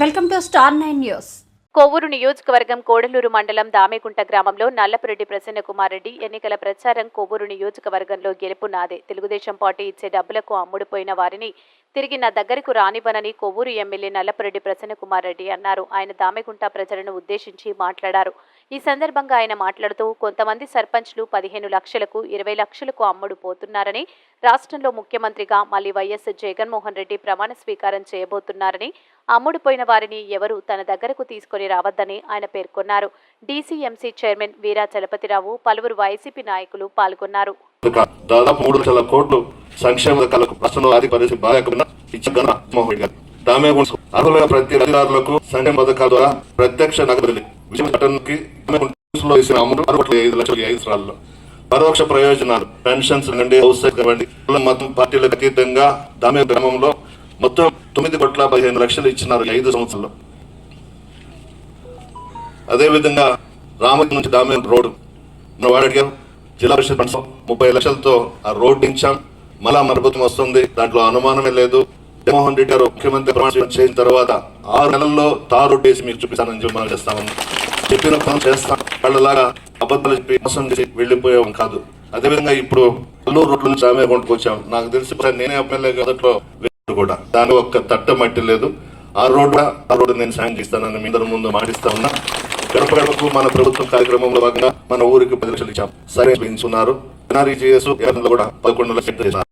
Welcome to star nine news. Kovvur నియోజకవర్గం కోడలూరు మండలం దామేకుంట గ్రామంలో నల్లపురెడ్డి ప్రసన్నకుమార్ రెడ్డి ఎన్నికల ప్రచారం కొవ్వూరు నియోజకవర్గంలో గెలుపు నాదే. తెలుగుదేశం పార్టీ ఇచ్చే డబ్బులకు అమ్ముడుపోయిన వారిని తిరిగి నా దగ్గరకు రానివ్వనని కొవ్వూరు ఎమ్మెల్యే నల్లపురెడ్డి ప్రసన్నకుమార్ రెడ్డి అన్నారు. ఆయన దామెగుంట ప్రజలను ఉద్దేశించి మాట్లాడారు. ఈ సందర్భంగా ఆయన మాట్లాడుతూ కొంతమంది సర్పంచ్లు పదిహేను లక్షలకు ఇరవై లక్షలకు అమ్ముడు పోతున్నారని రాష్ట్రంలో ముఖ్యమంత్రిగా మళ్ళీ వైఎస్ జగన్మోహన్ రెడ్డి ప్రమాణ స్వీకారం చేయబోతున్నారని అమ్ముడుపోయిన వారిని ఎవరు తన దగ్గరకు తీసుకొని రావద్దని ఆయన పేర్కొన్నారు. డీసీఎంసీ చైర్మన్ వీరా చలపతిరావు పలువురు వైసీపీ నాయకులు పాల్గొన్నారు. దాదాపు మూడు కోట్లు సంక్షేమ పథకాలకు రాష్ట్రంలో ఆర్థిక పరిస్థితి బాగాలేకుండా ఇచ్చిన ఘన జగన్మోహన్ రెడ్డి గారు. దామే అర్హులైన ప్రతి లబ్ధిదారులకు సంక్షేమ పథకాల ద్వారా ప్రత్యక్ష నగదు విజయ పట్టణానికి లో వేసిన అమలు ఆరు కోట్ల ఐదు లక్షల ఐదు సంవత్సరాల్లో పరోక్ష ప్రయోజనాలు పెన్షన్స్ నుండి హౌస్ ఇవ్వండి మతం పార్టీలకు అతీతంగా దామే గ్రామంలో మొత్తం తొమ్మిది కోట్ల పదిహేను లక్షలు ఇచ్చినారు ఐదు సంవత్సరాల్లో. అదేవిధంగా రామగిరి నుంచి దామే రోడ్డు. మన వాడు జిల్లా పరిషత్ ముప్పై లక్షలతో ఆ రోడ్డు ఇచ్చాం. మళ్ళా మన వస్తుంది. దాంట్లో అనుమానమే లేదు. జగన్మోహన్ రెడ్డి గారు ముఖ్యమంత్రి ప్రమాణ చేసిన తర్వాత ఆరు నెలల్లో తారు డేసి మీకు చూపిస్తానని చెప్పి మనం చేస్తామని చెప్పిన పనులు చేస్తాం. వాళ్ళలాగా అబద్ధాలు చెప్పి మోసం చేసి వెళ్ళిపోయాం కాదు. అదేవిధంగా ఇప్పుడు అల్లూరు రోడ్ల నుంచి ఆమె కొండకు వచ్చాం. నాకు తెలిసి నేనే ఎమ్మెల్యే మొదట్లో కూడా. దాని ఒక్క తట్ట మట్టి లేదు. ఆ రోడ్డు ఆ రోడ్డు నేను సాయం చేస్తానని మీ అందరి ముందు మాటిస్తా ఉన్నా. గడప గడపకు మన ప్రభుత్వం కార్యక్రమంలో భాగంగా మన ఊరికి పది లక్షలు ఇచ్చాం. సరే పెంచున్నారు. ఎన్ఆర్ఈజీఎస్ కూడా పదకొండు లక్షలు